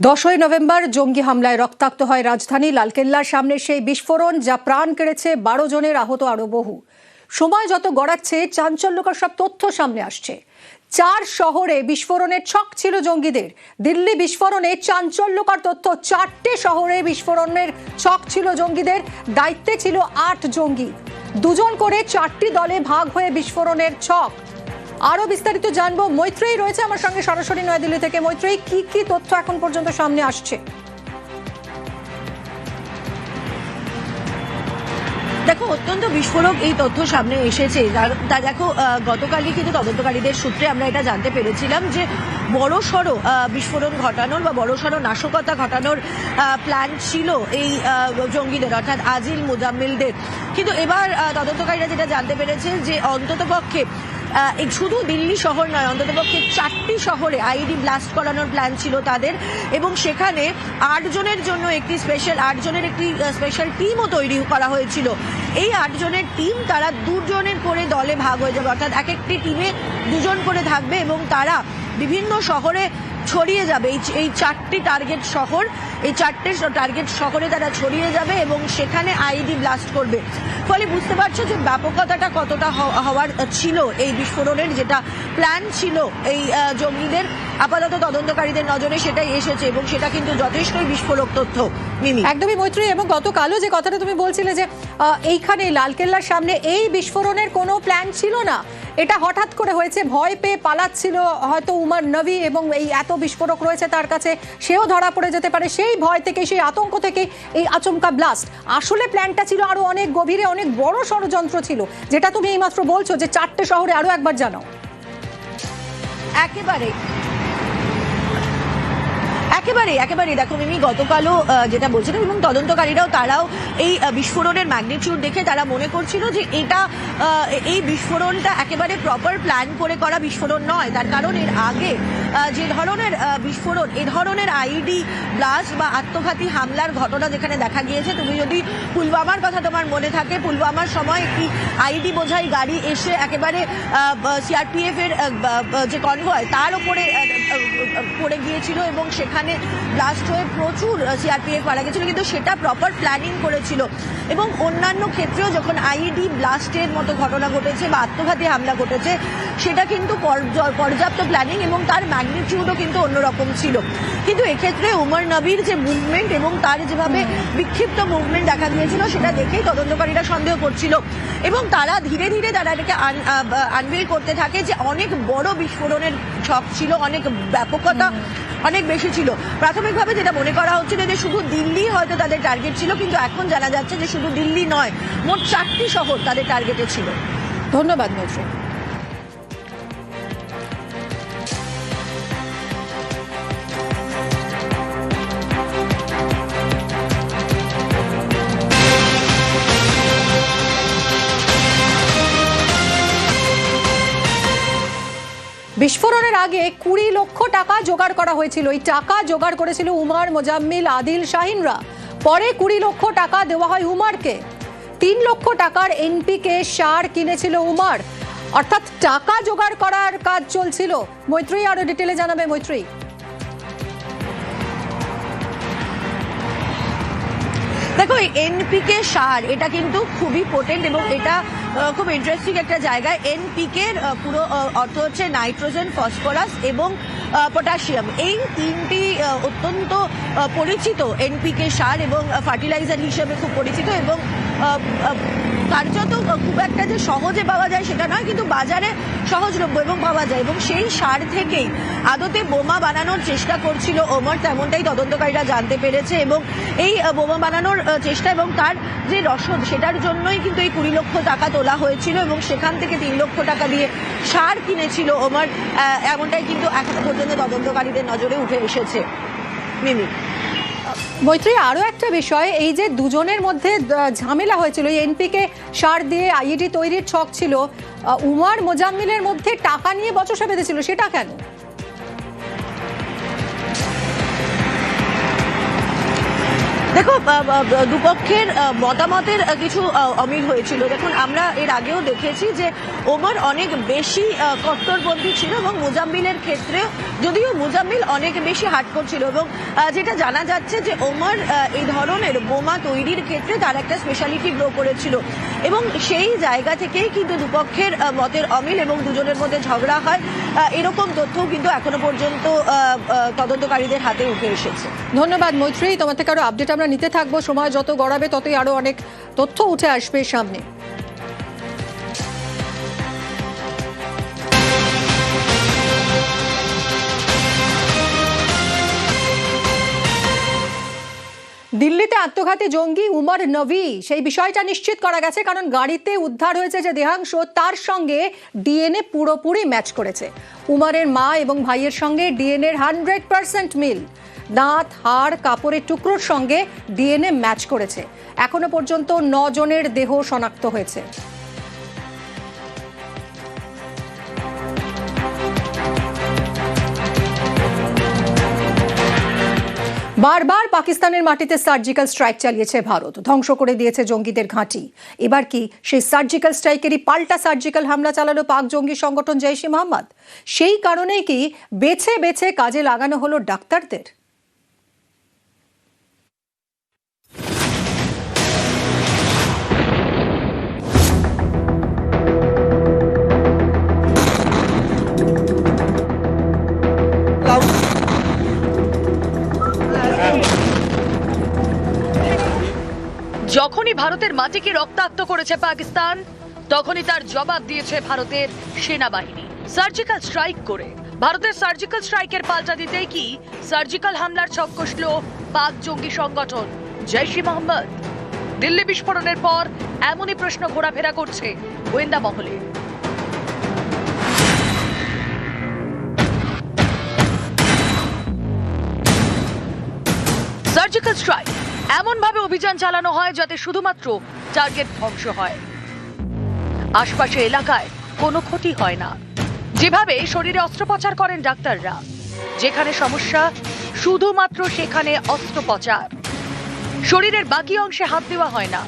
দশই নভেম্বর জঙ্গি হামলায় রক্তাক্ত হয় রাজধানী লালকেল্লার সামনে সেই বিস্ফোরণ যা প্রাণ কেড়েছে বারো জনের আহত আরও বহু। সময় যত গড়াচ্ছে, চাঞ্চল্যকর সব তথ্য সামনে আসছে। চার শহরে বিস্ফোরণের ছক ছিল জঙ্গিদের। দিল্লি বিস্ফোরণে চাঞ্চল্যকর তথ্য, চারটে শহরে বিস্ফোরণের ছক ছিল জঙ্গিদের, দায়িত্বে ছিল আট জঙ্গি। দুজন করে চারটি দলে ভাগ হয়ে বিস্ফোরণের ছক আরও বিস্তারিত জানব। মৈত্রেয়ী রয়েছে আমার সঙ্গে সরাসরি নয়াদিল্লি থেকে। মৈত্রেয়ী, কি কি তথ্য এখন পর্যন্ত সামনে আসছে? দেখো, অত্যন্ত বিস্ফোরক এই তথ্য সামনে এসেছে। তা দেখো গতকালই কিন্তু তদন্তকারীদের সূত্রে আমরা এটা জানতে পেরেছিলাম যে বড় সড়ো বিস্ফোরণ ঘটানোর বা বড় সড়ো নাশকতা ঘটানোর প্ল্যান ছিল এই জঙ্গিদের, অর্থাৎ আজিল মুজাম্মিলদের। কিন্তু এবার তদন্তকারীরা যেটা জানতে পেরেছে যে অন্ততপক্ষে শুধু দিল্লি শহর নয়, অন্ততপক্ষে চারটি শহরে আইডি ব্লাস্ট করানোর প্ল্যান ছিল তাদের। এবং সেখানে আটজনের জন্য একটি স্পেশাল আটজনের একটি স্পেশাল টিমও তৈরি করা হয়েছিল। এই আটজনের টিম তারা দুজনের করে দলে ভাগ হয়ে যাবে। অর্থাৎ এক একটি টিমে দুজন করে থাকবে এবং তারা বিভিন্ন শহরে ছড়িয়ে যাবে। এই এই চারটি টার্গেট শহর, এই চারটে টার্গেট শহরে তারা ছড়িয়ে যাবে এবং সেখানে আইডি ব্লাস্ট করবে। ফলে বুঝতে পারছ যে ব্যাপকতাটা কতটা হওয়ার ছিল এই বিস্ফোরণের যেটা প্ল্যান ছিল এই জঙ্গিদের। আপাতত তদন্তকারীদের নজরে সেটাই এসেছে এবং সেটা কিন্তু যথেষ্টই বিস্ফোরক তথ্য একদমই মৈত্রেয়ী এবং গতকালও যে কথাটা তুমি বলছিলে যে এইখানে লালকেল্লার সামনে এই বিস্ফোরণের কোনো প্ল্যান ছিল না এটা হঠাৎ করে হয়েছে, ভয় পেয়ে পালাচ্ছিল হয়তো উমার নবী এবং এই এত বিস্ফোরক রয়েছে তার কাছে, সেও ধরা পড়ে যেতে পারে। সেই ভয় থেকে, সেই আতঙ্ক থেকে এই আচমকা ব্লাস্ট আসলে প্ল্যানটা ছিল আরও অনেক গভীরে, অনেক বড় ষড়যন্ত্র ছিল, যেটা তুমি এইমাত্র বলছো যে চারটে শহরে আরও একবার জানাও। একেবারে। একেবারে একেবারে। দেখো মিমি, গতকালও যেটা বলছিলাম, এবং তদন্তকারীরাও, তারাও এই বিস্ফোরণের ম্যাগনিটিউড দেখে তারা মনে করছিল যে এটা এই বিস্ফোরণটা একেবারে প্রপার প্ল্যান করে করা বিস্ফোরণ নয়। তার কারণ এর আগে যে ধরনের বিস্ফোরণ, এ ধরনের আইডি ব্লাস্ট বা আত্মঘাতী হামলার ঘটনা যেখানে দেখা গিয়েছে, তুমি যদি পুলওয়ামার কথা তোমার মনে থাকে, পুলওয়ামার সময় একটি আইডি বোঝাই গাড়ি এসে একেবারে সিআরপিএফ এর যে কনভয় তার উপরে পড়ে গিয়েছিল এবং সেখানে ব্লাস্ট হয়ে প্রচুর সিআরপিএফ মারা গেছিল কিন্তু সেটা প্রপার প্ল্যানিং করেছিল। এবং অন্যান্য ক্ষেত্রেও যখন আইইডি ব্লাস্টের মতো ঘটনা ঘটেছে বা আত্মঘাতী হামলা ঘটেছে সেটা কিন্তু পর্য- পর্যাপ্ত প্ল্যানিং এবং তার ম্যাগনিটিউডও কিন্তু অন্যরকম ছিল। কিন্তু এক্ষেত্রে উমর নবীর যে মুভমেন্ট এবং তার যেভাবে বিক্ষিপ্ত মুভমেন্ট দেখা দিয়েছিল সেটা দেখেই তদন্তকারীরা সন্দেহ করছিল। এবং তারা ধীরে ধীরে তারা এটাকে আনভিল করতে থাকে যে অনেক বড় বিস্ফোরণের ছক ছিল অনেক ব্যাপকতা অনেক বেশি ছিল। প্রাথমিকভাবে যেটা মনে করা হচ্ছিল যে শুধু দিল্লি হয়তো তাদের টার্গেট ছিল, কিন্তু এখন জানা যাচ্ছে যে শুধু দিল্লি নয়, মোট চারটি শহর তাদের টার্গেটে ছিল। ধন্যবাদ মৈত্রেয়ী বিস্ফোরণের আগে কুড়ি লক্ষ টাকা জোগাড় করা হয়েছিল। ওই টাকা জোগাড় করেছিল উমার, মোজাম্মিল, আদিল, শাহিনরা। পরে কুড়ি লক্ষ টাকা দেওয়া হয় উমারকে। তিন লক্ষ টাকার এনপিকে সার কিনেছিল উমার। অর্থাৎ টাকা জোগাড় করার কাজ চলছিল। মৈত্রী আরও ডিটেলে জানাবে মৈত্রী দেখো এনপিকে সার, এটা কিন্তু খুবই পোটেন্ট এবং এটা খুব ইন্টারেস্টিং একটা জায়গায় এনপিকে পুরো অর্থ হচ্ছে নাইট্রোজেন ফসফরাস এবং পটাশিয়াম এই তিনটি অত্যন্ত পরিচিত এনপিকে সার এবং ফার্টিলাইজার হিসেবে খুব পরিচিত এবং কার্যত খুব একটা যে সহজে পাওয়া যায় সেটা নয়, কিন্তু বাজারে সহজলভ্য এবং পাওয়া যায়। এবং সেই সার থেকেই আদতে বোমা বানানোর চেষ্টা করছিল ওমর, তেমনটাই তদন্তকারীরা জানতে পেরেছে। এবং এই বোমা বানানোর চেষ্টা এবং তার যে রসদ, সেটার জন্যই কিন্তু এই কুড়ি লক্ষ টাকা তোলা হয়েছিল এবং সেখান থেকে তিন লক্ষ টাকা দিয়ে সার কিনেছিল ওমর। এমনটাই কিন্তু এখনও পর্যন্ত তদন্তকারীদের নজরে উঠে এসেছে। মিমি। মৈত্রী আরও একটা বিষয়, এই যে দুজনের মধ্যে ঝামেলা হয়েছিল এনপিকে সার দিয়ে আইইডি তৈরির ছক ছিল উমার মোজাম্মিলের মধ্যে টাকা নিয়ে বচসা বেঁধেছিল, সেটা কেন? দেখো দুপক্ষের মতামতের কিছু অমিল হয়েছিল। দেখুন, আমরা এর আগেও দেখেছি যে ওমর অনেক বেশি কট্টরপন্থী ছিল এবং মুজাম্মিলের ক্ষেত্রে যদিও মুজাম্মিল অনেক বেশি হার্ডকোর ছিল এবং যেটা জানা যাচ্ছে যে ওমর এই ধরনের বোমা তৈরির ক্ষেত্রে তার একটা স্পেশালিটি গ্রো করেছিল। এবং সেই জায়গা থেকেই কিন্তু দুপক্ষের মতের অমিল এবং দুজনের মধ্যে ঝগড়া হয়। এরকম তথ্যও কিন্তু এখনও পর্যন্ত তদন্তকারীদের হাতে উঠে এসেছে। ধন্যবাদ মৈত্রী। তোমার থেকে আরও আপডেট আমরা নিতে থাকব, সময় যত গড়াবে ততই আরও অনেক তথ্য উঠে আসবে সামনে। দিল্লিতে আত্মঘাতী জঙ্গি উমর নবী, সেই বিষয়টা নিশ্চিত করা গেছে কারণ গাড়িতে উদ্ধার হয়েছে যে দেহাংশ, তার সঙ্গে ডিএনএ পুরোপুরি ম্যাচ করেছে। উমরের মা এবং ভাইয়ের সঙ্গে ডিএনএর হান্ড্রেড পার্সেন্ট মিল। দাঁত হাড়, কাপড়ের টুকরোর সঙ্গে ডিএনএ ম্যাচ করেছে। এখনও পর্যন্ত জনের দেহ শনাক্ত হয়েছে। বারবার পাকিস্তানের মাটিতে সার্জিক্যাল স্ট্রাইক চালিয়েছে ভারত। ধ্বংস করে দিয়েছে জঙ্গিদের ঘাঁটি। এবার কি সেই সার্জিক্যাল স্ট্রাইকেরই পাল্টা সার্জিক্যাল হামলা চালালো পাক জঙ্গি সংগঠন জৈশে মোহাম্মদ সেই কারণেই কি বেছে বেছে কাজে লাগানো হলো ডাক্তারদের? যখনই ভারতের মাটিকে রক্তাক্ত করেছে পাকিস্তান, তখনই তার জবাব দিয়েছে ভারতের সেনাবাহিনী। সার্জিক্যাল স্ট্রাইক করে। ভারতের সার্জিক্যাল স্ট্রাইকের পাল্টা দিতেই কি সার্জিক্যাল হামলার ছক কষল পাক জঙ্গি সংগঠন জৈশি মোহাম্মদ। দিল্লি বিস্ফোরণের পর এমনই প্রশ্ন ঘোরাফেরা করছে গোয়েন্দা মহলে। Surgical strike. এমন ভাবে অভিযান চালানো হয় যাতে শুধুমাত্র টার্গেট ধ্বংস হয়। আশপাশের এলাকায় কোনো ক্ষতি হয় না। যেভাবে শরীরে অস্ত্রোপচার করেন ডাক্তাররা, যেখানে সমস্যা, শুধুমাত্র সেখানে অস্ত্রোপচার। শরীরের বাকি অংশে হাত দেওয়া হয় না।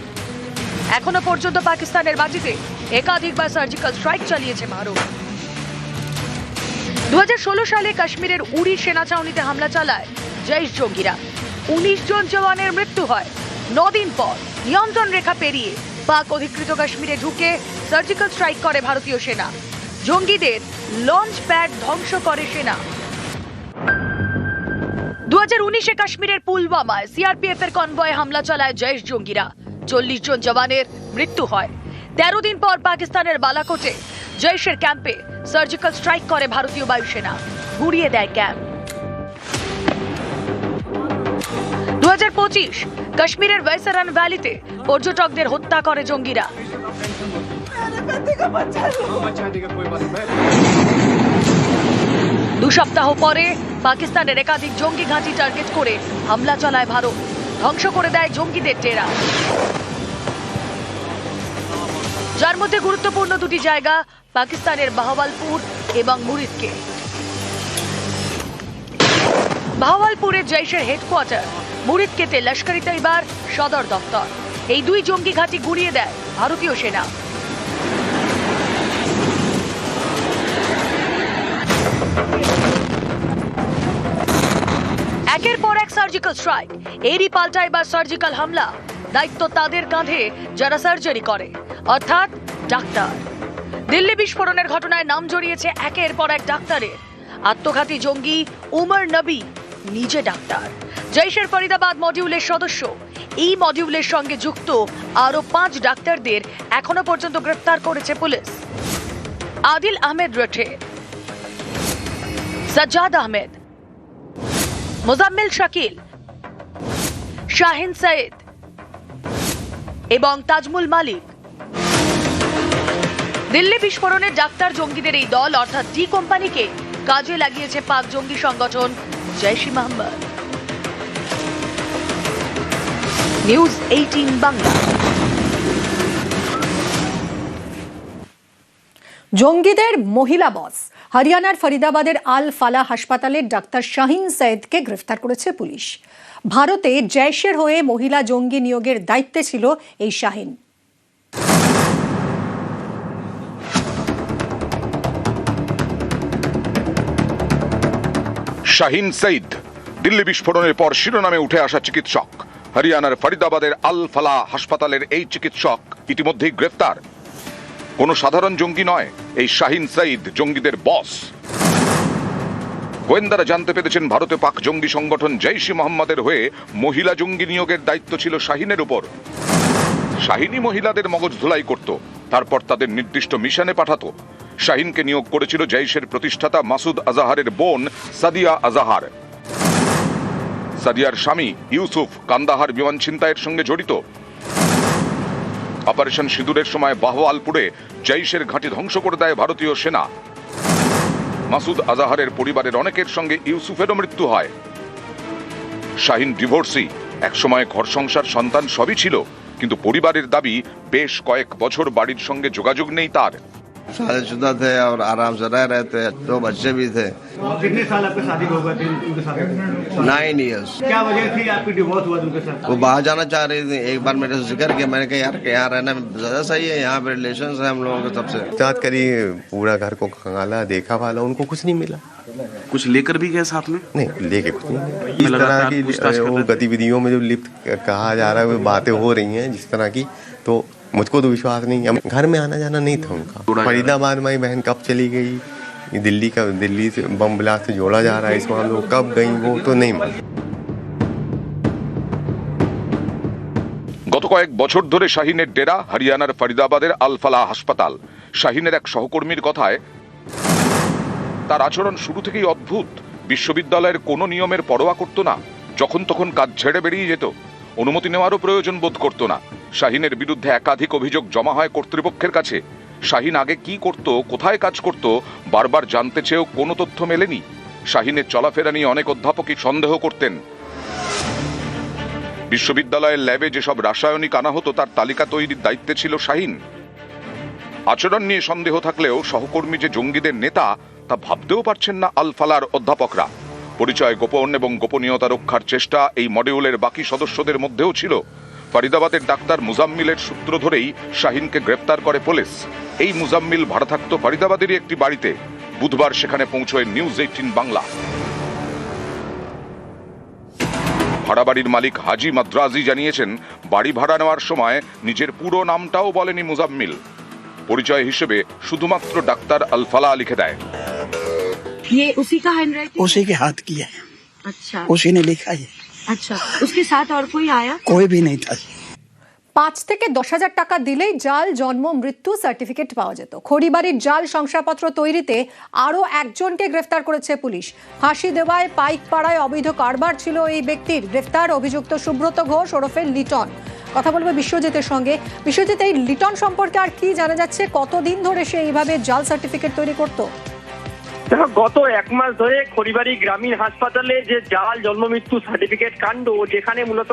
এখনও পর্যন্ত পাকিস্তানের মাটিতে একাধিকবার সার্জিক্যাল স্ট্রাইক চালিয়েছে ভারত। দু হাজার ষোলো সালে কাশ্মীরের উড়ি সেনা ছাউনিতে হামলা চালায় জৈশ জঙ্গিরা। উনিশ জন জওয়ানের মৃত্যু হয়। নদিন পর নিয়ন্ত্রণ রেখা পেরিয়ে পাক অধিকৃত কাশ্মীরে ঢুকে সার্জিক্যাল স্ট্রাইক করে ভারতীয় সেনা। জঙ্গিদের লঞ্চ প্যাড ধ্বংস করে সেনা। দু হাজার উনিশে কাশ্মীরের পুলওয়ামায় সিআরপিএফ এর কনভয়ে হামলা চালায় জৈশ জঙ্গিরা। চল্লিশ জন জওয়ানের মৃত্যু হয়। তেরো দিন পর পাকিস্তানের বালাকোটে জৈশের ক্যাম্পে সার্জিক্যাল স্ট্রাইক করে ভারতীয় বায়ুসেনা। গুড়িয়ে দেয় ক্যাম্প। হাজার পঁচিশ, কাশ্মীরের ওয়েসারান ভ্যালিতে পর্যটকদের হত্যা করে জঙ্গিরা। দু সপ্তাহ পরে পাকিস্তানের একাধিক জঙ্গি ঘাঁটি টার্গেট করে হামলা চালায় ভারত। ধ্বংস করে দেয় জঙ্গিদের টেরা। যার মধ্যে গুরুত্বপূর্ণ দুটি জায়গা, পাকিস্তানের বাহওয়ালপুর এবং মুরিদকে। বাহওয়ালপুরের জৈশের হেডকোয়ার্টার মুরিদকেতে লস্করি তৈবার, সদর দপ্তর এই দুই জঙ্গি ঘাঁটি গুড়িয়ে দেয় ভারতীয় সেনা। একের পর এক সার্জিক্যাল স্ট্রাইক এরই পাল্টা এবার সার্জিক্যাল হামলা। দায়িত্ব তাদের কাঁধে যারা সার্জারি করে। অর্থাৎ ডাক্তার। দিল্লি বিস্ফোরণের ঘটনায় নাম জড়িয়েছে একের পর এক ডাক্তারের। আত্মঘাতী জঙ্গি উমর নবী নিজে ডাক্তার। জৈশের ফরিদাবাদ মডিউলের সদস্য। এই মডিউলের সঙ্গে যুক্ত আরও পাঁচ ডাক্তারদের এখনও পর্যন্ত গ্রেফতার করেছে পুলিশ। আদিল আহমেদ রঠে সাজ্জাদ আহমেদ। মোজাম্মেল শাকিল। শাহিন সাইদ এবং তাজমুল মালিক। দিল্লি বিস্ফোরণের ডাক্তার জঙ্গিদের এই দল, অর্থাৎ ডি কোম্পানিকে কাজে লাগিয়েছে পাক জঙ্গি সংগঠন জৈশি মোহাম্মদ নিউজ এইটিন বাংলা জঙ্গিদের মহিলা বস। হরিয়ানার ফরিদাবাদের আল ফালা হাসপাতালের ডাক্তার শাহিন সৈয়দকে গ্রেফতার করেছে পুলিশ। ভারতে জৈশের হয়ে মহিলা জঙ্গি নিয়োগের দায়িত্বে ছিল এই শাহিন। শাহিন সঈদ। দিল্লি বিস্ফোরণের পর শিরোনামে উঠে আসা চিকিৎসক। হরিয়ানার ফরিদাবাদের আল ফালা হাসপাতালের এই চিকিৎসক ইতিমধ্যেই গ্রেফতার। কোনো সাধারণ জঙ্গি নয়, এই শাহিন সঈদ জঙ্গিদের বস। গোয়েন্দারা জানতে পেরেছেন ভারতে পাক জঙ্গি সংগঠন জৈশি মোহাম্মদের হয়ে মহিলা জঙ্গি নিয়োগের দায়িত্ব ছিল শাহিনের উপর। শাহিনী মহিলাদের মগজ ধুলাই করত, তারপর তাদের নির্দিষ্ট মিশনে পাঠাতো। শাহিনকে নিয়োগ করেছিল জৈশের প্রতিষ্ঠাতা মাসুদ আজাহারের বোন সাদিয়া আজাহার। সাদিয়ার স্বামী ইউসুফ কান্দাহার বিমান ছিনতাইয়ের সঙ্গে জড়িত। অপারেশন সিঁদুরের সময় বাহওয়ালপুরে জৈশের ঘাঁটি ধ্বংস করে দেয় ভারতীয় সেনা। মাসুদ আজাহারের পরিবারের অনেকের সঙ্গে ইউসুফেরও মৃত্যু হয়। শাহিন ডিভোর্সি, একসময় ঘর সংসার সন্তান সবই ছিল, কিন্তু পরিবারের দাবি বেশ কয়েক বছর বাড়ির সঙ্গে যোগাযোগ নেই তার। शादीशुदा थे और आराम से रह रहे थे। दो बच्चे भी थे। कितने साल आपके शादी हो गए थे उनके साथ? नाइन ईयर्स क्या वजह थी आपकी डिवोर्स हुआ उनके साथ? वो बाहर जाना चाह रही थी। एक बार मेरे से ज़िक्र किया मैंने कहा यार कि यहाँ रहना ज़्यादा सही है। यहाँ पे रिलेशन है हम लोगों के सबसे। जाँच करी पूरा घर को खंगाला देखा वाला उनको कुछ नहीं मिला। कुछ लेकर भी गए साथ में? नहीं लेके कुछ नहीं इस तरह की। गतिविधियों में जो लिप्त कहा जा रहा है वो बातें हो रही हैं जिस तरह की तो मुझको तो विश्वास नहीं है घर में आना जाना नहीं था उनका जोड़ा जा रहा है। फरीदाबाद में बहन कब चली गई ये दिल्ली का दिल्ली से बम ब्लास्ट से जोड़ा जा रहा है इस मामले को कब गई वो तो नहीं मालूम গত কয়েক বছর ধরে শাহিনের ডেরা হরিয়ানার ফরিদাবাদের আলফালা হাসপাতাল শাহিনের এক সহকর্মীর কথায় তার আচরণ শুরু থেকেই অদ্ভুত বিশ্ববিদ্যালয়ের কোনো নিয়মের পরোয়া করত না যখন তখন কাজ ছেড়ে বেরিয়ে যেত অনুমতি নেওয়ারও প্রয়োজন বোধ করত না। শাহিনের বিরুদ্ধে একাধিক অভিযোগ জমা হয় কর্তৃপক্ষের কাছে। শাহিন আগে কি করত, কোথায় কাজ করত, বারবার জানতে চেয়েও কোনো তথ্য মেলেনি। শাহিনের চলাফেরা নিয়ে অনেক অধ্যাপকই সন্দেহ করতেন। বিশ্ববিদ্যালয়ের ল্যাবে যেসব রাসায়নিক আনা হতো, তার তালিকা তৈরির দায়িত্বে ছিল শাহিন। আচরণ নিয়ে সন্দেহ থাকলেও সহকর্মী যে জঙ্গিদের নেতা, তা ভাবতেও পারছেন না আলফালার অধ্যাপকরা। পরিচয় গোপন এবং গোপনীয়তা রক্ষার চেষ্টা এই মডিউলের বাকি সদস্যদের মধ্যেও ছিল। ফরিদাবাদের ডাক্তার মুজাম্মিলের সূত্র ধরেই শাহিনকে গ্রেপ্তার করে পুলিশ। এই মুজাম্মিল ভাড়া থাকতো ফরিদাবাদেরই একটি বাড়িতে। বুধবার সেখানে পৌঁছয় নিউজ এইটিন বাংলা। ভাড়া বাড়ির মালিক হাজি মাদ্রাজি জানিয়েছেন, বাড়ি ভাড়া নেওয়ার সময় নিজের পুরো নামটাও বলেনি মুজাম্মিল। পরিচয় হিসেবে শুধুমাত্র ডাক্তার আলফালা লিখে দেয়। ये उसी का हैंड राइटिंग उसी के हाथ की है अच्छा उसी ने लिखा है अच्छा उसके साथ और कोई आया कोई भी नहीं था পাঁচ থেকে দশ হাজার টাকা দিলেই জাল জন্ম মৃত্যু সার্টিফিকেট পাওয়া যেত খড়িবাড়ির জাল শংসাপত্র তৈরিতে আরও একজনকে গ্রেফতার করেছে পুলিশ ফাঁসি দেওয়ায় পাইক পাড়ায় অবৈধ কারবার ছিল এই ব্যক্তির গ্রেফতার অভিযুক্ত সুব্রত ঘোষ ওরফে লিটন কথা বলবো বিশ্বজিতের সঙ্গে বিশ্বজিৎ এই লিটন সম্পর্কে আর কি জানা যাচ্ছে কতদিন ধরে সে এইভাবে জাল সার্টিফিকেট তৈরি করতো দেখো, গত এক মাস ধরে খড়িবাড়ি গ্রামীণ হাসপাতালে যে জাল, জন্ম মৃত্যু সার্টিফিকেট কাণ্ড যেখানে মূলত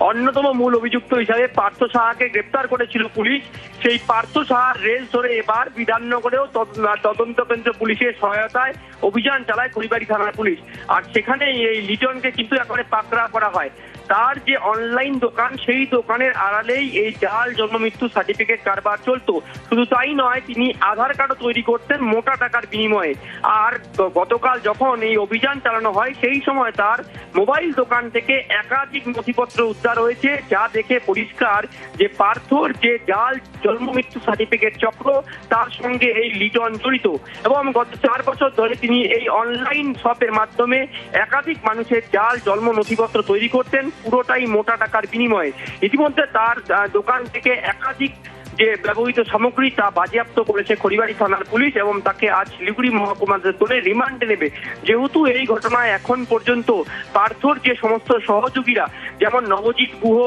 অন্যতম মূল অভিযুক্ত হিসাবে পার্থ সাহাকে গ্রেপ্তার করেছিল পুলিশ, সেই পার্থ সাহার রেল ধরে এবার বিধাননগরেও তদ- তদন্ত কেন্দ্র পুলিশের সহায়তায় অভিযান চালায় খড়িবাড়ি থানার পুলিশ। আর সেখানে এই লিটনকে কিন্তু একেবারে পাকড়া করা হয়। তার যে অনলাইন দোকান, সেই দোকানের আড়ালেই এই জাল জন্ম মৃত্যু সার্টিফিকেট কারবার চলতো। শুধু তাই নয়, তিনি আধার কার্ডও তৈরি করতেন মোটা টাকার বিনিময়ে। আর গতকাল যখন এই অভিযান চালানো হয়, সেই সময় তার মোবাইল দোকান থেকে একাধিক নথিপত্র উদ্ধার হয়েছে, যা দেখে পরিষ্কার যে পার্থর যে জাল জন্ম মৃত্যু সার্টিফিকেট চক্র, তার সঙ্গে এই লিটন জড়িত। এবং গত চার বছর ধরে তিনি এই অনলাইন শপের মাধ্যমে একাধিক মানুষের জাল জন্ম নথিপত্র তৈরি করতেন। পুরোটাই মোটা টাকার বিনিময়ে। ইতিমধ্যে তার দোকান থেকে একাধিক যে ব্যবহৃত সামগ্রী তা বাজেয়াপ্ত করেছে খড়িবাড়ি থানার পুলিশ এবং তাকে আজ শিলিগুড়ি মহকুমা করে রিমান্ডে নেবে। যেহেতু এই ঘটনায় এখন পর্যন্ত পার্থর যে সমস্ত সহযোগীরা যেমন নবজিৎ গুহ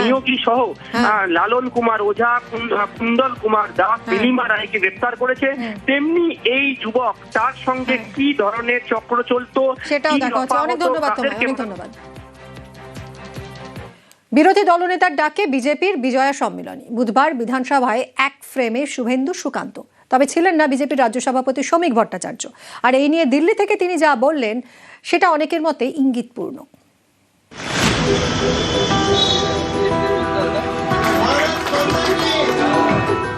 নিয়োগী সহ আহ, লালন কুমার ওঝা কুন্দল কুমার দাস নীলিমা রায়কে গ্রেপ্তার করেছে। তেমনি এই যুবক তার সঙ্গে কি ধরনের চক্র চলতো অনেক ধন্যবাদ অনেক ধন্যবাদ। বিরোধী দলনেতার ডাকে বিজেপির বিজয়া সম্মেলনী। বুধবার বিধানসভায় এক ফ্রেমে শুভেন্দু সুকান্ত। তবে ছিলেন না বিজেপির রাজ্য সভাপতি শ্রমিক ভট্টাচার্য। আর এই নিয়ে দিল্লি থেকে তিনি যা বললেন, সেটা অনেকের মতে ইঙ্গিতপূর্ণ।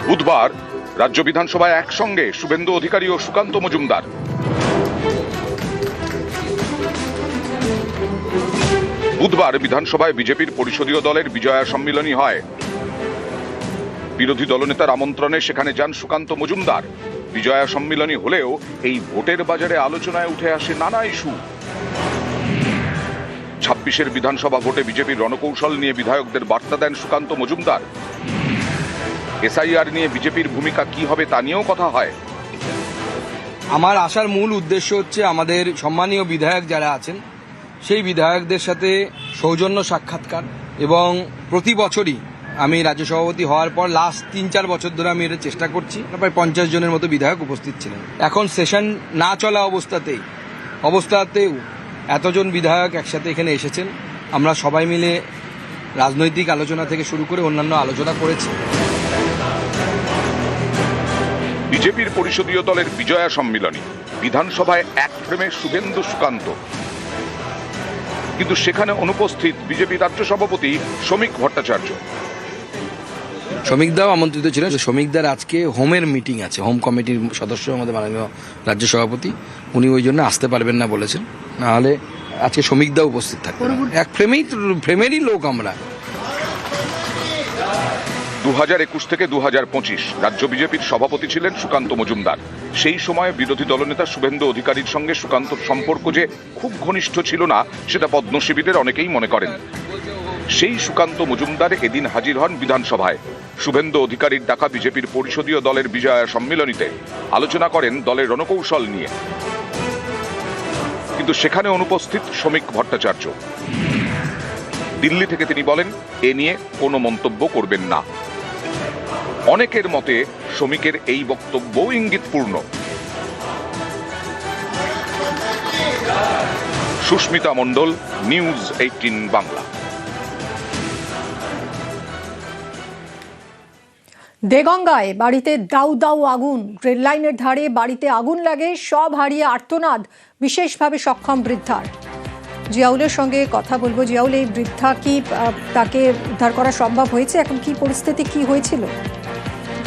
বুধবার রাজ্য বিধানসভায় একসঙ্গে শুভেন্দু অধিকারী ও সুকান্ত মজুমদার। বুধবার বিধানসভায় বিজেপির পরিষদীয় দলের বিজয়া সম্মিলনী হয়। বিরোধী দলনেতার আমন্ত্রণে সেখানে যান সুকান্ত মজুমদার। বিজয়া সম্মিলনী হলেও এই ভোটের বাজারে আলোচনায় উঠে আসে নানা ইস্যু। ছাব্বিশের বিধানসভা ভোটে বিজেপির রণকৌশল নিয়ে বিধায়কদের বার্তা দেন সুকান্ত মজুমদার। এসআইআর নিয়ে বিজেপির ভূমিকা কি হবে তা নিয়েও কথা হয়। আমার আসার মূল উদ্দেশ্য হচ্ছে আমাদের সম্মানীয় বিধায়ক যারা আছেন সেই বিধায়কদের সাথে সৌজন্য সাক্ষাৎকার এবং প্রতি বছরই আমি রাজ্য সভাপতি হওয়ার পর লাস্ট তিন চার বছর ধরে আমি এটা চেষ্টা করছি। প্রায় পঞ্চাশ জনের মতো বিধায়ক উপস্থিত ছিলেন। এখন সেশন না চলা অবস্থাতেই, অবস্থাতেও এতজন বিধায়ক একসাথে এখানে এসেছেন। আমরা সবাই মিলে রাজনৈতিক আলোচনা থেকে শুরু করে অন্যান্য আলোচনা করেছি। বিজেপির পরিষদীয় দলের বিজয়া সম্মিলনী, বিধানসভায় এক ফ্রেমে শুভেন্দু সুকান্ত কিন্তু সেখানে অনুপস্থিত বিজেপি রাজ্য সভাপতি শ্রমিক ভট্টাচার্য। শ্রমিকদাও আমন্ত্রিত ছিলেন। শ্রমিকদার আজকে হোমের মিটিং আছে। হোম কমিটির সদস্য আমাদের মাননীয় রাজ্য সভাপতি। উনি ওই জন্য আসতে পারবেন না বলেছেন। নাহলে আজকে শ্রমিকদা উপস্থিত থাকবেন। এক ফ্রেমেই ফ্রেমেরই লোক আমরা। দু একুশ থেকে দু পঁচিশ রাজ্য বিজেপির সভাপতি ছিলেন সুকান্ত মজুমদার। সেই সময় বিরোধী দলনেতা শুভেন্দু অধিকারীর সঙ্গে সুকান্তর সম্পর্ক যে খুব ঘনিষ্ঠ ছিল না, সেটা পদ্মশিবিরের অনেকেই মনে করেন। সেই সুকান্ত মজুমদার এদিন হাজির হন বিধানসভায়। শুভেন্দু অধিকারীর ডাকা বিজেপির পরিষদীয় দলের বিজয়া সম্মিলনীতে। আলোচনা করেন দলের রণকৌশল নিয়ে। কিন্তু সেখানে অনুপস্থিত শ্রমিক ভট্টাচার্য। দিল্লি থেকে তিনি বলেন, এ নিয়ে কোনো মন্তব্য করবেন না। অনেকের মতে শ্রমিকের এই বক্তব্য ইঙ্গিতপূর্ণ। Susmita Mondal, news eighteen Bangla. দেগঙ্গায় বাড়িতে দাউ দাউ আগুন, রেল লাইনের ধারে বাড়িতে আগুন লাগে, সব হারিয়ে আর্তনাদ, বিশেষভাবে সক্ষম বৃদ্ধার। জিয়াউলের সঙ্গে কথা বলব। জিয়াউল, এই বৃদ্ধা কি তাকে উদ্ধার করা সম্ভব হয়েছে? এখন কি পরিস্থিতি, কি হয়েছিল?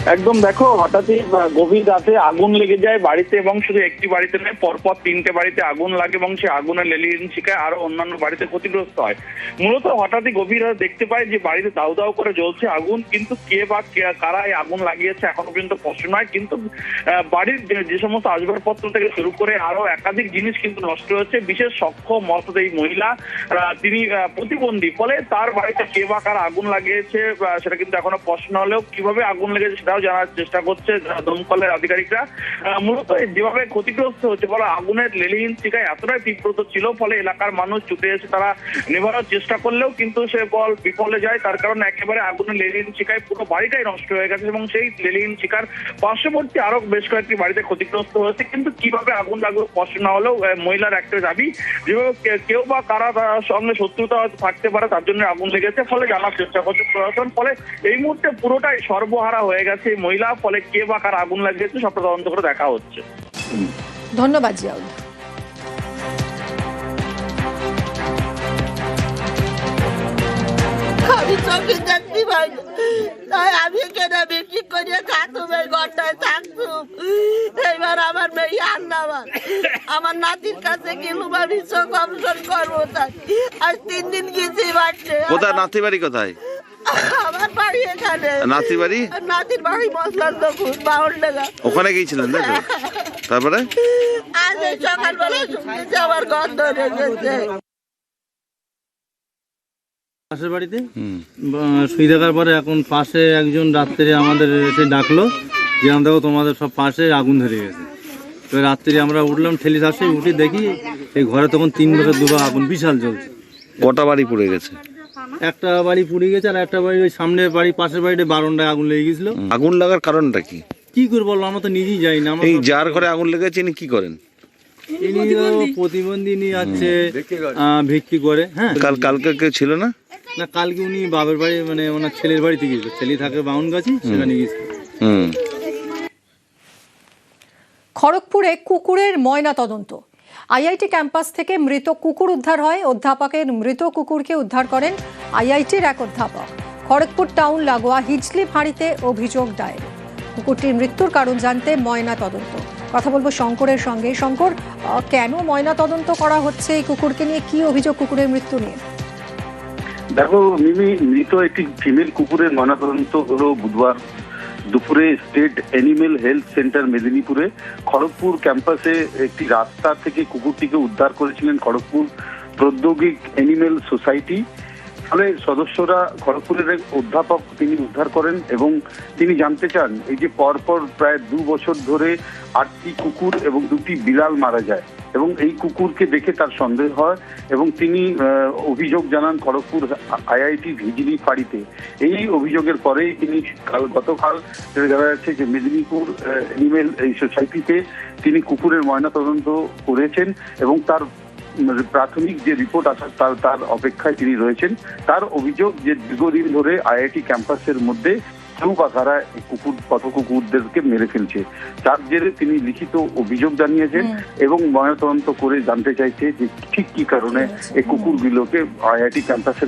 একদম দেখো, হঠাৎই গভীর রাতে আগুন লেগে যায় বাড়িতে এবং শুধু একটি বাড়িতে নয়, পরপর তিনটে বাড়িতে আগুন লাগে এবং সে আগুনের লেলিন শিকায় আরও অন্যান্য বাড়িতে ক্ষতিগ্রস্ত হয়। মূলত হঠাৎই গভীর রাতে দেখতে পায় যে বাড়িতে দাউ দাউ করে জ্বলছে আগুন, কিন্তু কে বা কারা এই আগুন লাগিয়েছে এখনও পর্যন্ত স্পষ্ট নয়, কিন্তু বাড়ির যে- সমস্ত আসবাবপত্র থেকে শুরু করে আরও একাধিক জিনিস কিন্তু নষ্ট হয়েছে। বিশেষ সক্ষম মর্তদ এই মহিলা তিনি প্রতিবন্ধী, ফলে তার বাড়িতে কে বা কারা আগুন লাগিয়েছে সেটা কিন্তু এখনও প্রশ্ন হলেও কীভাবে আগুন লেগেছে সেটাও জানার চেষ্টা করছে দমকলের আধিকারিকরা। মূলত যেভাবে ক্ষতিগ্রস্ত হচ্ছে ফলে আগুনের লেলিন শিকায় এতটাই তীব্রতা ছিল ফলে এলাকার মানুষ ছুটে এসে তারা নেভানোর চেষ্টা করলেও কিন্তু সে বল বিফলে যায়। তার কারণে একেবারে আগুনের লেলিন শিকায় পুরো বাড়িটাই নষ্ট হয়ে গেছে এবং সেই লেলিন শিকার পার্শ্ববর্তী আরও বেশ কয়েকটি বাড়িতে ক্ষতিগ্রস্ত হয়েছে। কিন্তু কীভাবে আগুন লাগল, স্পষ্ট না হলেও মহিলার একটা দাবি যেভাবে কেউ বা কারা সঙ্গে শত্রুতা থাকতে পারে, তার জন্য আগুন লেগেছে, ফলে জানার চেষ্টা করছে প্রশাসন। ফলে এই মুহূর্তে পুরোটাই সর্বহারা হয়ে গেছে। এই মহিলা ফলে কে বা কারা আগুন লাগিয়েছে সবটা তদন্ত করে দেখা হচ্ছে। ধন্যবাদ জিয়াউল। আমি চোখে দেখতে পাই না। তাই আমি এখানে বিক্রি করে থাকতুম এই ঘরটায় থাকতুম এবার আমার মেয়ে আন্নাবার আমার নাতির কাছে গেলুম আমি চোখ অপারেশন করব তাই। আজ তিন দিন গেছি বাড়ছে কোথায়? নাতি বাড়ি কোথায়? আমার বাড়ি এখানে। নাতি বাড়ি? নাতির বাড়ি মশলার দোকান বাউল লেগা ওখানে গিয়েছিলেন তাই তারপরে? আজ সকালবেলা শুনতেছি আমার গন্ধ লেগেছে। পাশের বাড়িতে? শুয়ে থাকার পরে এখন পাশে একজন রাত্রে আমাদের এসে ডাকলো যে আমরা দেখো তোমাদের সব পাশে আগুন ধরে গেছে। তো রাত্রে আমরা উঠলাম ঠেলি আসে উঠে দেখি এই ঘরে তখন তিন বছর দুবার আগুন বিশাল জ্বলছে। কটা বাড়ি পড়ে গেছে? একটা বাড়ি পুড়ে গেছে আর একটা বাড়ি ওই সামনের বাড়ি পাশের বাড়িতে বারোটায় আগুন লেগে গেছিল। আগুন লাগার কারণটা কি? কি করে বলল আমরা তো নিজেই যাই না এই যার ঘরে আগুন লেগেছে ইনি কি করেন? ইনি প্রতিবন্ধী। নিয়ে আহ, ভিক্ষি করে হ্যাঁ। কাল কালকে কেউ ছিল না? না কালকে উনি বাবার বাড়ি মানে ওনার ছেলের বাড়িতে গিয়েছিল। ছেলে থাকে বাউন গাছি সেখানে গিয়েছিল। হুম। খড়গপুরে কুকুরের ময়না তদন্ত আইআইটি ক্যাম্পাস থেকে মৃত কুকুর উদ্ধার হয়। অধ্যাপকের মৃত কুকুরকে উদ্ধার করেন আইআইটির এক অধ্যাপক। খড়গপুর টাউন লাগোয়া হিজলি ফাঁড়িতে অভিযোগ দায়ের। কুকুরটির মৃত্যুর কারণ জানতে ময়না তদন্ত। কথা বলব শঙ্করের সঙ্গে। শঙ্কর কেন ময়না তদন্ত করা হচ্ছে এই কুকুরকে নিয়ে? কি অভিযোগ কুকুরের মৃত্যু নিয়ে? দেখো, মিমি, মৃত একটি ফিমেল কুকুরের ময়নাতদন্ত হলো বুধবার। দুপুরে স্টেট অ্যানিমেল হেলথ সেন্টার মেদিনীপুরে খড়গপুর ক্যাম্পাসে একটি রাস্তা থেকে কুকুরটিকে উদ্ধার করেছিলেন খড়গপুর প্রৌদ্যোগিক অ্যানিমেল সোসাইটি। ফলে সদস্যরা খড়গপুরের এক অধ্যাপক তিনি উদ্ধার করেন এবং তিনি জানতে চান, এই যে পরপর প্রায় দু বছর ধরে আটটি কুকুর এবং দুটি বিড়াল মারা যায়। এবং এই কুকুরকে দেখে তার সন্দেহ হয় এবং তিনি অভিযোগ জানান খড়গপুর আইআইটি ভিজিলি ফাঁড়িতে। এই অভিযোগের পরেই তিনি কাল, গতকাল দেখা যাচ্ছে যে মেদিনীপুর এনিমেল এই সোসাইটিতে তিনি কুকুরের ময়নাতদন্ত করেছেন এবং তার প্রাথমিক যে রিপোর্ট আসার তার তার অপেক্ষায় তিনি রয়েছেন। তার অভিযোগ যে দীর্ঘদিন ধরে আইআইটি ক্যাম্পাসের মধ্যে এই কুকুর পথ কুকুরদেরকে মেরে ফেলছে তার জেরে তিনি লিখিত অভিযোগ জানিয়েছেন এবং ময়নাতদন্ত করে জানতে চাইছে যে ঠিক কি কারণে এই কুকুরগুলোকে আইআইটি ক্যাম্পাসের